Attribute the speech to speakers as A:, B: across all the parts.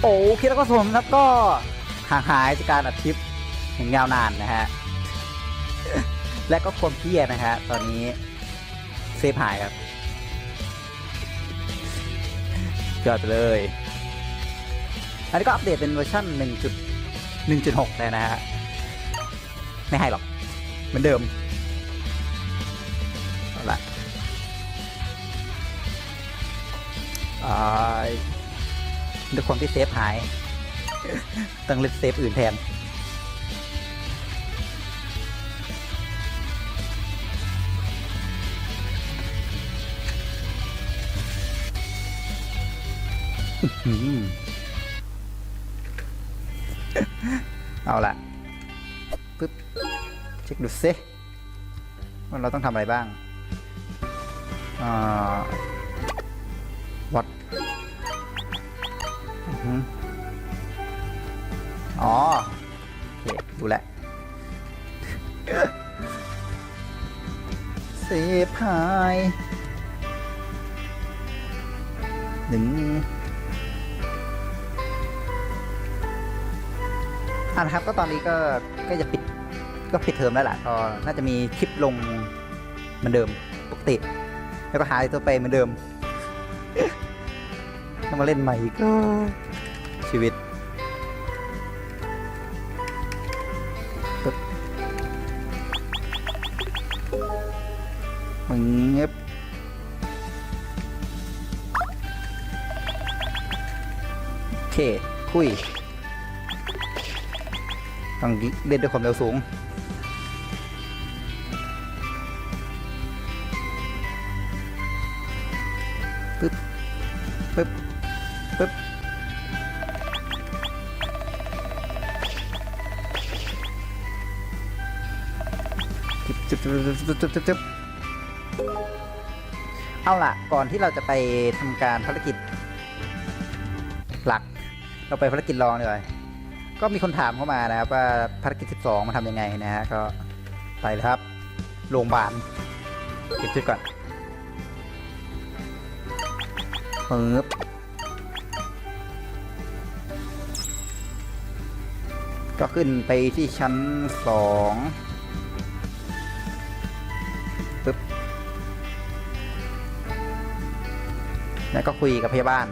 A: โอเคแล้วก็สมครับก็ห่างหายจากการอัดคลิปอย่างยาวนานนะฮะ และก็ความเครียนะฮะ ตอนนี้เซฟหายครับยอดไปเลย อันนี้ก็อัปเดตเป็นเวอร์ชัน1.1.6เลยนะฮะ ไม่ให้หรอก เหมือนเดิมเอาละอ่า ด้วยความที่เซฟหาย ต้องเล่นเซฟอื่นแทน เอาละปึ๊บ เช็คดูซิว่าเราต้องทำอะไรบ้างอ่า อ๋อโอเคดูแลเซฟหายหนึ่งอะนะครับก็ตอนนี้ก็ก็จะปิดก็ปิดเทอมแล้วล่ะก็น่าจะมีคลิปลงเหมือนเดิมปกติ แล้วก็หายตัวไปเหมือนเดิมต้องมาเล่นใหม่ก็ ชีวิตมึงเงียบโอเค คุยต้องเล่นด้วยความเร็วสูง เอาล่ะ ก่อนที่เราจะไปทำการภารกิจหลัก เราไปภารกิจรองดีกว่าก็มีคนถามเข้ามานะครับว่าภารกิจ 12มาทำยังไงนะฮะก็ไปเลยครับ โรงพยาบาลเก็บชุดก่อนปึ๊บก็ขึ้นไปที่ชั้นสอง แล้วก็คุยกับพยาบาล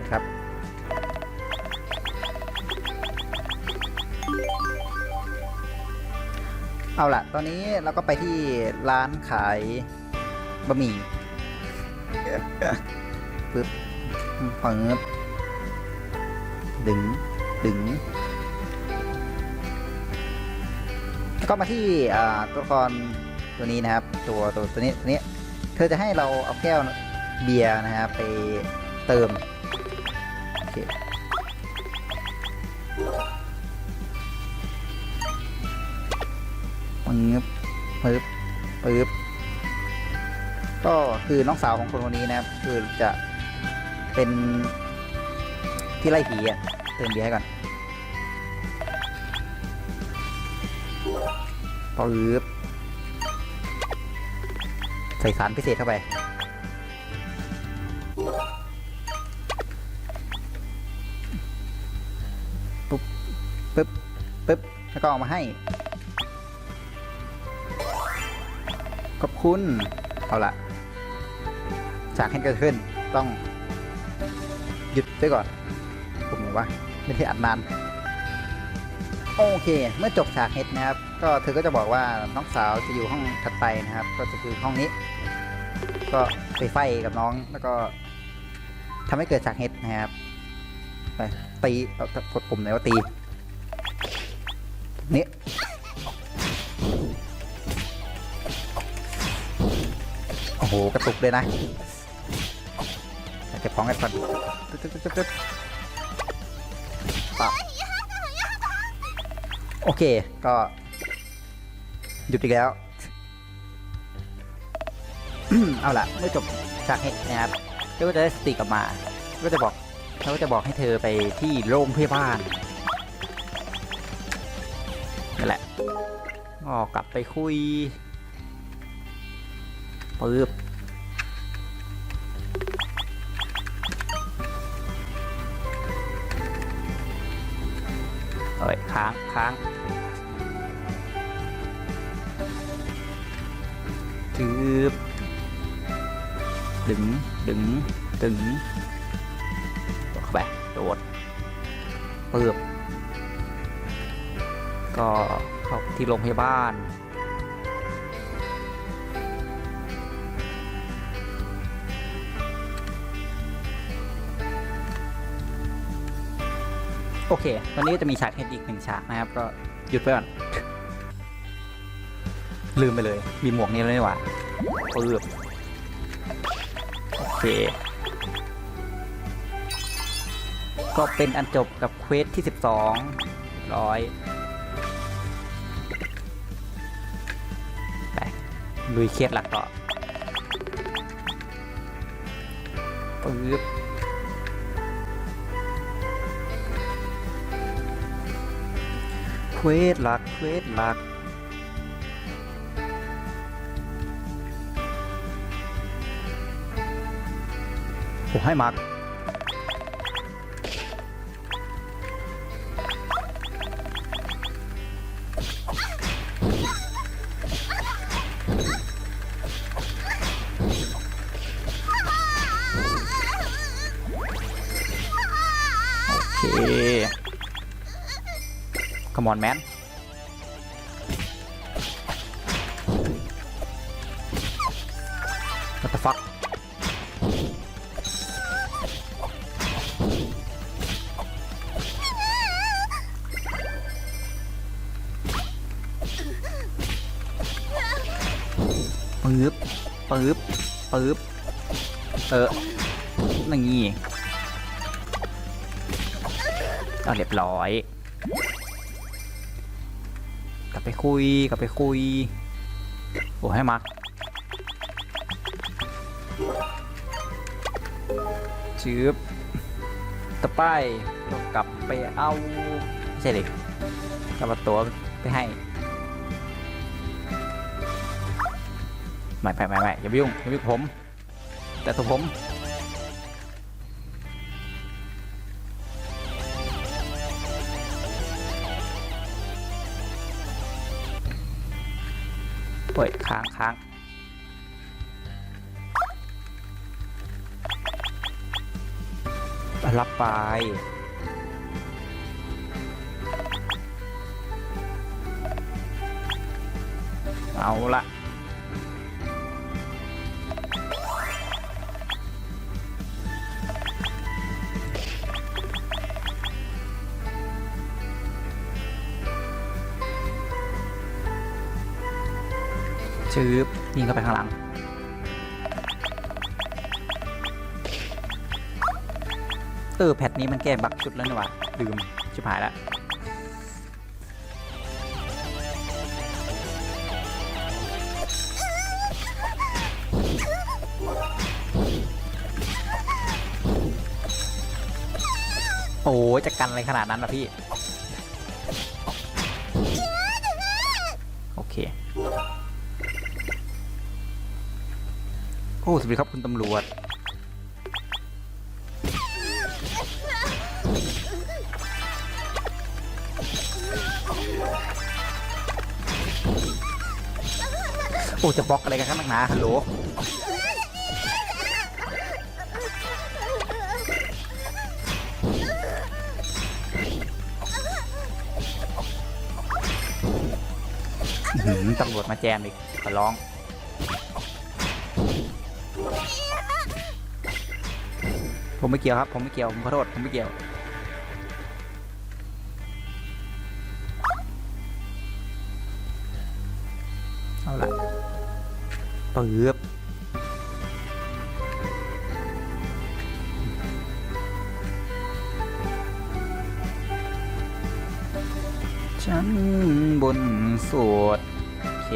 A: นะครับ เอาล่ะ ตอนนี้เราก็ไปที่ร้านขายบะหมี่ปึ๊บเปิบดึง ดึง ก็มาที่ตัวละครตัวนี้นะครับ ตัวตัวตัวนี้ตัวนี้ เธอจะให้เราเอาแก้ว เบียร์นะครับไปเติมโอเคปึ๊บปึ๊บปึ๊บก็คือน้องสาวของคนคนนี้นะครับคือจะเป็นที่ไล่ผีอะเติมเบียร์ให้ก่อนปึ๊บใส่สารพิเศษเข้าไป ปึ๊บแล้วก็เอามาให้ ขอบคุณ เอาละฉากให้เกิดขึ้นต้องหยุดไว้ก่อนผมไหนวะไม่ได้อัดนานโอเค เมื่อจบฉากเฮดนะครับ ก็เธอก็จะบอกว่าน้องสาวจะอยู่ห้องถัดไปนะครับ ก็จะคือห้องนี้ ก็ไปไฟกับน้องแล้วก็ทำให้เกิดฉากเฮดนะครับไปตีกดปุ่มไหนว่าตี นี่โอ้โห กระตุกเลยนะเก็บของกันก่อนตึ๊ดตึ๊ดตึ๊ดตึ๊ดปับโอเค ก็ หยุดอีกแล้ว เอาล่ะ เมื่อจบฉากเฮดนะครับก็จะได้สติกลับมา ก็จะบอกเขาก็จะบอกให้เธอไปที่โรงพยาบาล นั่นแหละออกกลับไปคุยปึ๊บเอ้ยค้างค้างจืบดึง ดึง ดึงโดเข้าไป โดดปึ๊บ ก็เข้าที่โรงพยาบาลโอเควันนี้จะมีฉากเฮดอีกหนึ่งฉากนะครับ ก็หยุดไปก่อน ลืมไปเลย มีหมวกนี้แล้วนี่หว่าปืบโอเค ก็เป็นอันจบกับเควสที่ 12ร้อย ลุยเคสหลักต่อปึ๊บเควสหลักเควสหลักโอ้ให้มาร์ come on man what the fuck ปึ๊บปึ๊บปึ๊บเออนี่เอาเรียบร้อย ลับไปคุยกลับไปคุย โอ้ให้มาร์คชืบต่อไปต้องกลับไปเอาไม่ใช่ดิกลับมาตัวไปให้ไม่ไม่ไม่ไม่อย่าไปยุ่งอย่าไปยุ่งผม แต่ตัวผม รับไปเอาละชืบยิงเข้าไปข้างหลัง เออแพทนี้มันแก้บั๊กชุดแล้วนี่หว่าลืมชิบหายแล้วโอ้ยจะกันอะไรขนาดนั้นนะพี่ โอเค โอ้สวัสดีครับคุณตำรวจ จะบล็อกอะไรกันข้างหน้าฮัลโหลตำรวจมาแจมอีกขอร้อง ผมไม่เกี่ยวครับ ผมไม่เกี่ยว ผมขอโทษ ผมไม่เกี่ยว ปึ๊บชั้นบนสวดโอเค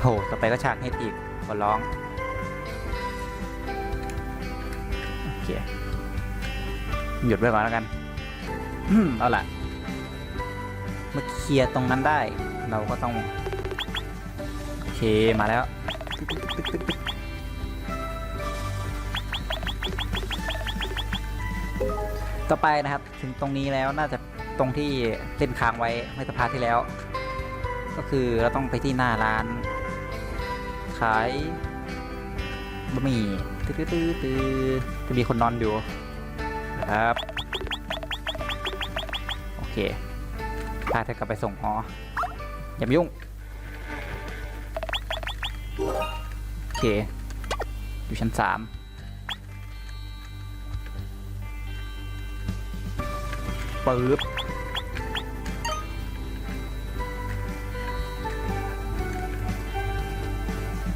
A: โหต่อไปก็ฉากเฮดอีกขอร้อง โอเค หยุดไว้ก่อนแล้วกัน เอาล่ะเมื่อเคลียร์ตรงนั้นได้ เราก็ต้อง โอเคมาแล้ว ต่อไปนะครับ ถึงตรงนี้แล้วน่าจะตรงที่เต้นค้างไว้เม่สภาที่แล้ว ก็คือเราต้องไปที่หน้าร้าน ขายบะหมี่ตื้อๆจะมีคนนอนอยู่ นะครับโอเคพาเธอกลับไปส่งหออย่ามายุ่งโอเคอยู่ชั้นสามปึ๊บ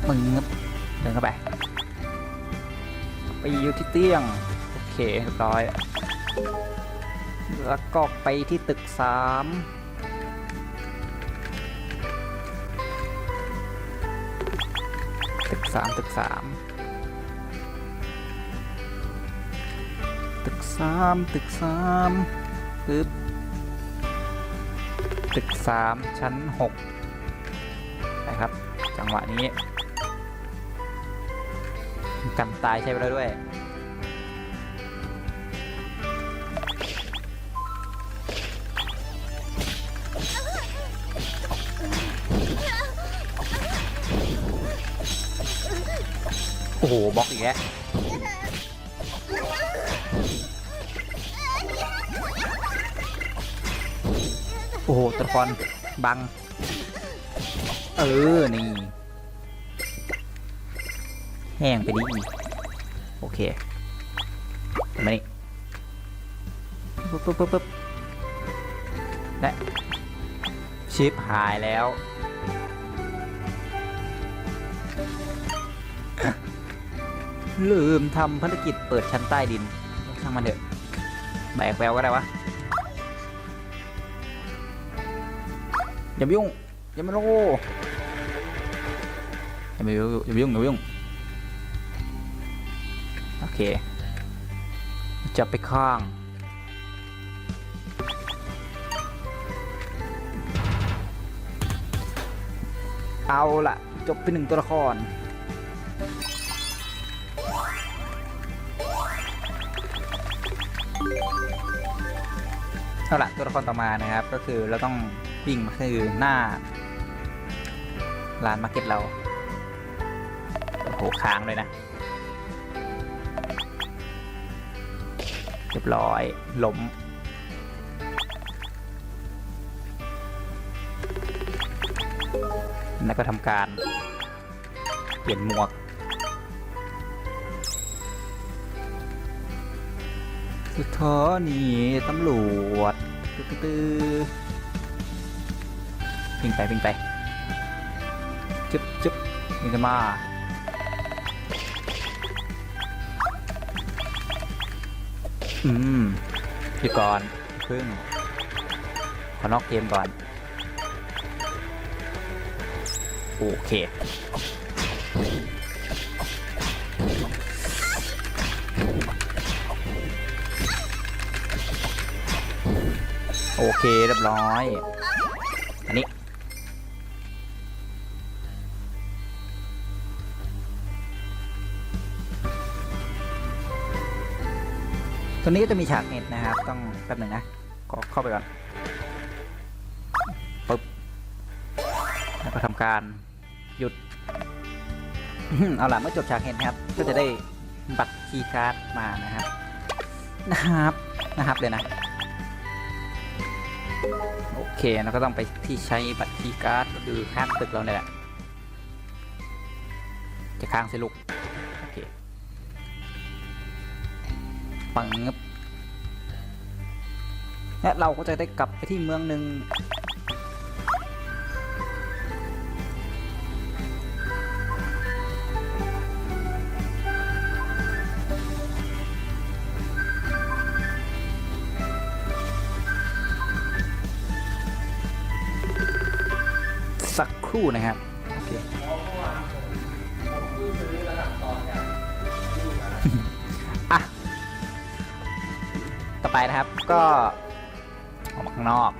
A: มึงเดินเข้าไป ไปอยู่ที่เตียง เคเรียบร้อย แล้วก็ไปที่ตึกสามตึกสามตึกสามตึกสามตึกสามปึ๊บตึกสามชั้นหกนะครับ จังหวะนี้กันตายใช่ไปแล้วด้วย อ้โหบล็อกอีกแล้วโอ้โหตัวละครบัง เออ นี่ แห้งไปดิโอเคมานี่ปึ๊บปึ๊บปึ๊บปึ๊บและชิปหายแล้ว ลืมทำภารกิจเปิดชั้นใต้ดินช่างมันเถอะแบกแววก็ได้วะ อย่ามายุ่ง อย่ามาโลอย่ามายุ่งอย่ามายุ่งอย่ามายุ่ง โอเคจะไปข้าง เอาละจบไปหนึ่งตัวละคร เอาละตัวละครต่อมานะครับ ก็คือเราต้องวิ่งมาคือหน้าร้านมาร์เก็ตเราโอ้โหค้างเลยนะเรียบร้อยล้มแล้วก็ทำการ เปลี่ยนหมวกสุดท้อนี่ตำรวจ ตื้อวิ่งไปวิ่งไปจึ๊บจึ๊บวิ่งกันมาอืมหยุดก่อนพึ่ง ขอนอกเกมก่อน โอเค โอเคเรียบร้อย อันนี้ ตัวนี้ก็จะมีฉากเน็ตนะครับ ต้องแป๊บหนึ่งนะ ก็เข้าไปก่อนปึ๊บ แล้วก็ทำการหยุด เอาล่ะเมื่อจบฉากเน็ตนะครับ ก็จะได้บัตรคีย์การ์ดมานะครับ นะครับ นะครับเลยนะ โอเคเราก็ต้องไปที่ใช้บัตรที่การ์ดก็คือข้างตึกเราเนี่ยแหละ จะค้างสิลูกโอเคปังบและเราก็จะได้กลับไปที่เมืองหนึ่ง ครู่นะครับโอเคอะต่อไปนะครับก็ออกมาข้างนอก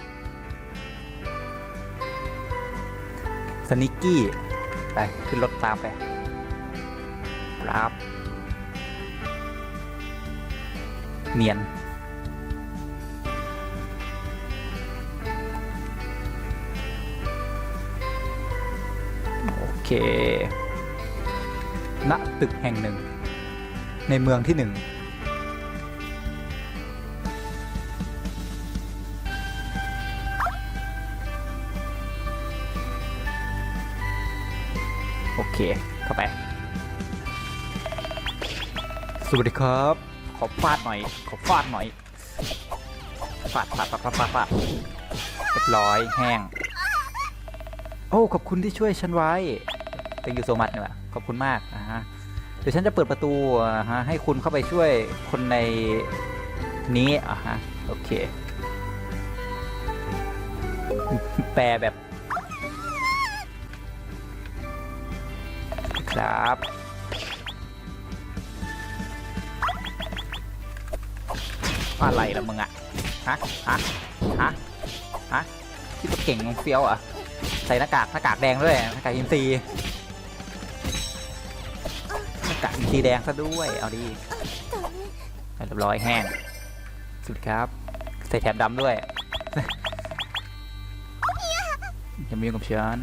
A: สนิกกี้ไปขึ้นรถตามไปรับเนียน เคณตึกแห่งหนึ่ง ในเมืองที่หนึ่งโอเค เข้าไป สวัสดีครับ ขอฟาดหน่อย ขอฟาดหน่อย ฟาดฟาดฟาดฟาดฟาดฟาดเรียบร้อยแห้ง โอ้ ขอบคุณที่ช่วยฉันไว้ thank you so much เนี่ยว่ะขอบคุณมากนะฮะเดี๋ยวฉันจะเปิดประตูฮะให้คุณเข้าไปช่วยคนในนี้อะฮะโอเค แปลแบบ ครับอะไรล่ะมึงอะฮะฮะฮะฮะคิดว่าเก่งมึงเฟี้ยวเหรอะใส่หน้ากากหน้ากากแดงด้วยหน้ากากอินซี ย์หน้ากากอินซีแดงซะด้วย เอาดีเรียบร้อยแห้ง สุดครับ ใส่แถบดำด้วยอย่ามายุ่งกับฉัน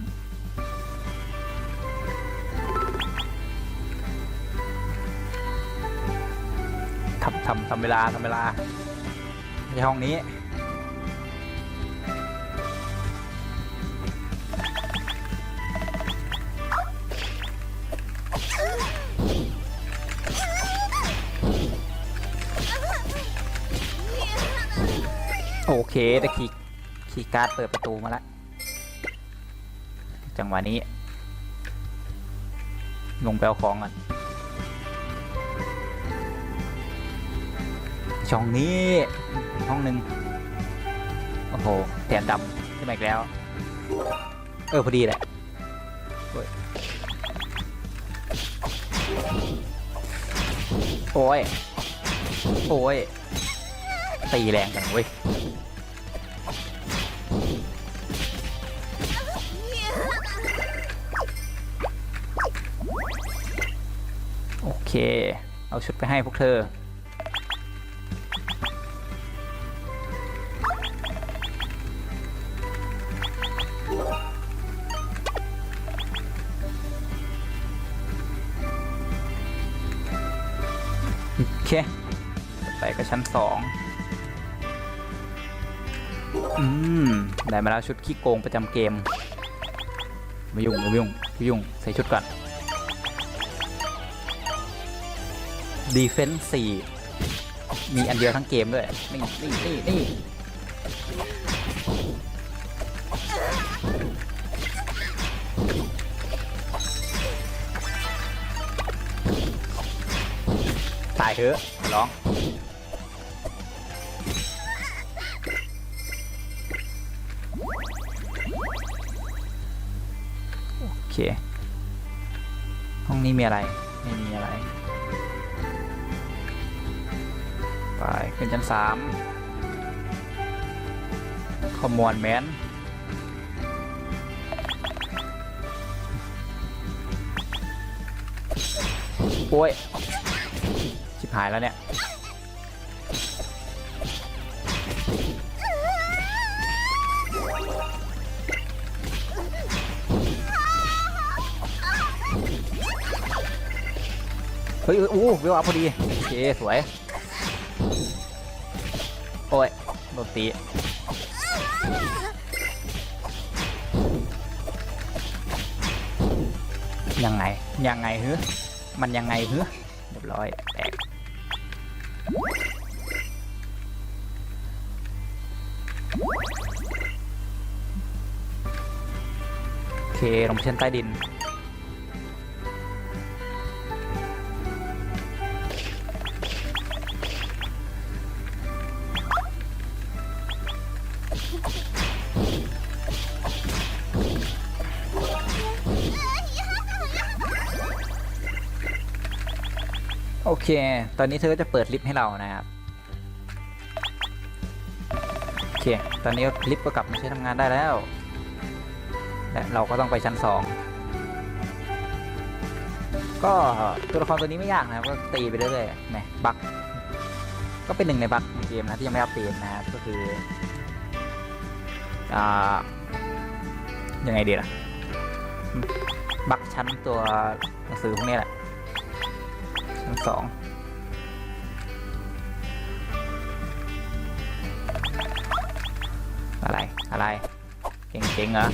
A: ทำทำทำเวลาทำเวลาในห้องนี้ เคตะคีคีการ์ดเปิดประตูมาแล้วจังหวะนี้ ลงไปเอาของก่อนช่องนี้ห้องหนึ่งโอ้โหแถมดำขึ้นมาอีกแล้ว เออ พอดีแหละโอ้ย โอ้ยโอ้ยตีแรงจังเว้ย เคเอาชุดไปให้พวกเธอ โอเค ไปก็ชั้นสองอืม ได้มาแล้วชุดขี้โกงประจำเกมไม่ยุ่งไม่ยุ่งไม่ยุ่ง ใส่ชุดก่อน Defense 4มีอันเดียวทั้งเกมด้วยนี่นี่นี่นี่ตายเถอะขอร้องโอเค ห้องนี้มีอะไรไม่มีอะไร ไปขึ้นชั้นสามขมวนแมนโอ้ย ชิบหายแล้วเนี่ยเฮ้ยเฮ้ยโอ้เวลอัพพอดี โอเค สวย อ้ยโดนตียังไง ยังไงฮึมันยังไงฮึเรียบร้อยแตกโอเคลงไปชั้นใต้ดิน โอเค ตอนนี้เธอก็จะเปิดลิฟต์ให้เรานะครับ โอเค ตอนนี้ลิฟต์ก็กลับมาใช้ทำงานได้แล้ว และเราก็ต้องไปชั้นสองก็ตัวละครตัวนี้ไม่ยากนะครับก็ตีไปเรื่อยๆแหมบัก ก็เป็นหนึ่งในบักของเกมนะที่ยังไม่อัปเดตนะครับก็คือ อ่า ยังไงดีล่ะ บักชั้นตัวหนังสือพวกนี้แหละ สองอะไร อะไร เก่งเจ๋งเหรอ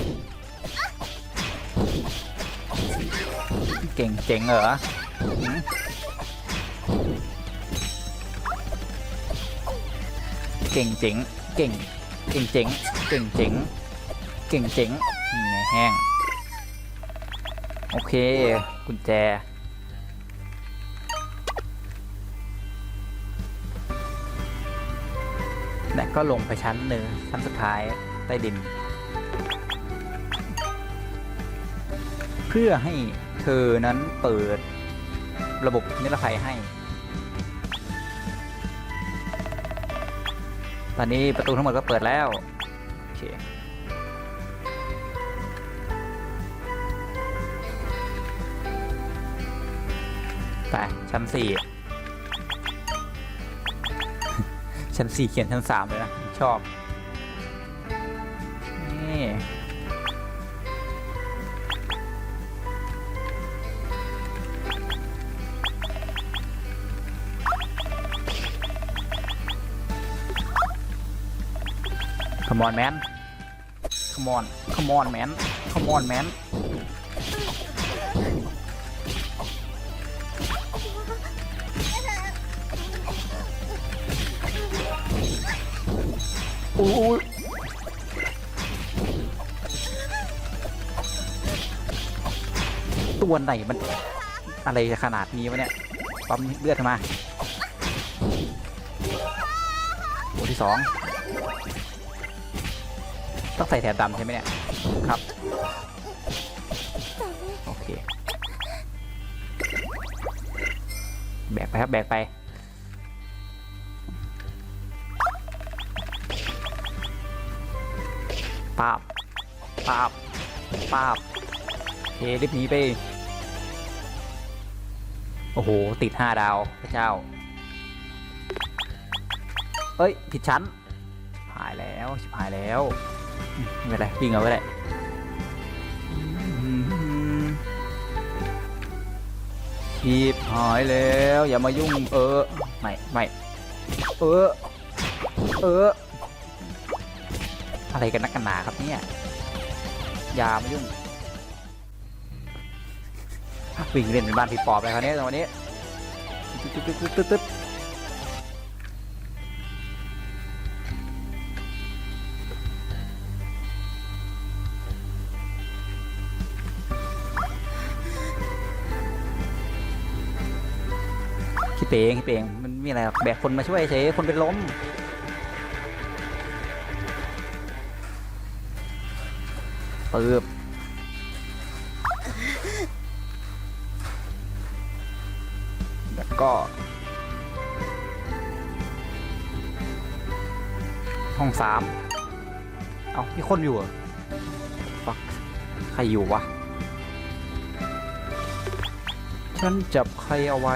A: เก่งเจ๋งเหรอเก่งเจ๋งเก่ง เก่งเจ๋งเก่งเจ๋งเก่งเจ๋งนี่ไงแห้ง โอเค กุญแจ และก็ลงไปชั้นหนึ่งชั้นสุดท้ายใต้ดิน เพื่อให้เธอนั้นเปิดระบบนิรภัยให้ ตอนนี้ประตูทั้งหมดก็เปิดแล้ว โอเคไปชั้นสี่ ชั้นสี่เขียนชั้นสามเลยนะ ชอบ นี่ขมอนแมนขมอนขมอนแมนขมอนแมน ยตัวไหนมันอะไรขนาดนี้วะเนี่ยปั๊มเลือดมาตัวที่สองต้องใส่แถบดำใช่ไหมเนี่ย ครับ โอเค แบกไปครับ แบกไป ปาบปาบปาบเครีบหนีไป โอ้โห ติดห้าดาวพระเจ้า เอ้ย ผิดชั้น หายแล้วชิบหายแล้ว ไม่เป็นไรวิ่งเอาไว้ได้ชีบหายแล้ว อย่ามายุ่ง เออ ไม่ ไม่ เออ เออ อะไรกันนักกันหนาครับเนี่ยย่ามายุ่งวิ่งเล่นเป็นบ้านผีปอบเลยคราวนี้ตรงนี้ตึ๊ดตึ๊ดตึ๊ดตึ๊ดคิดเองคิดเองมันมีอะไรแบกคนมาช่วยเฉยคนเป็นล้ม ปึ๊บแล้วก็ ห้องสาม เอามีคนอยู่เหรอฟักใครอยู่วะ ฉันจับใครเอาไว้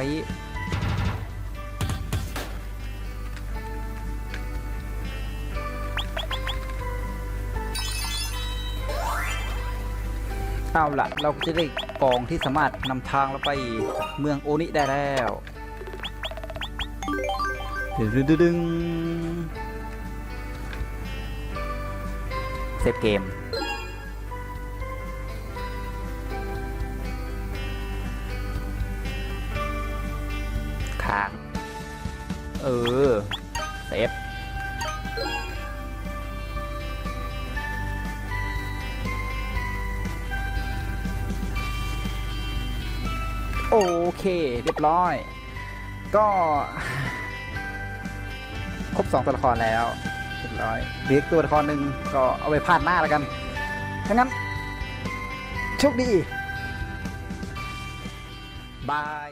A: เอาละเราจะได้กองที่สามารถนำทางเราไปเมืองโอนิได้แล้วดึงดึงดึงดึงเซฟเกม ค้าง เออ เซฟ โอเคเรียบร้อย ก็ครบ 2 ตัวละครแล้วเรียบร้อยเหลือตัวละครหนึ่งก็เอาไปพาดหน้าแล้วกันถ้างั้นโชคดีบาย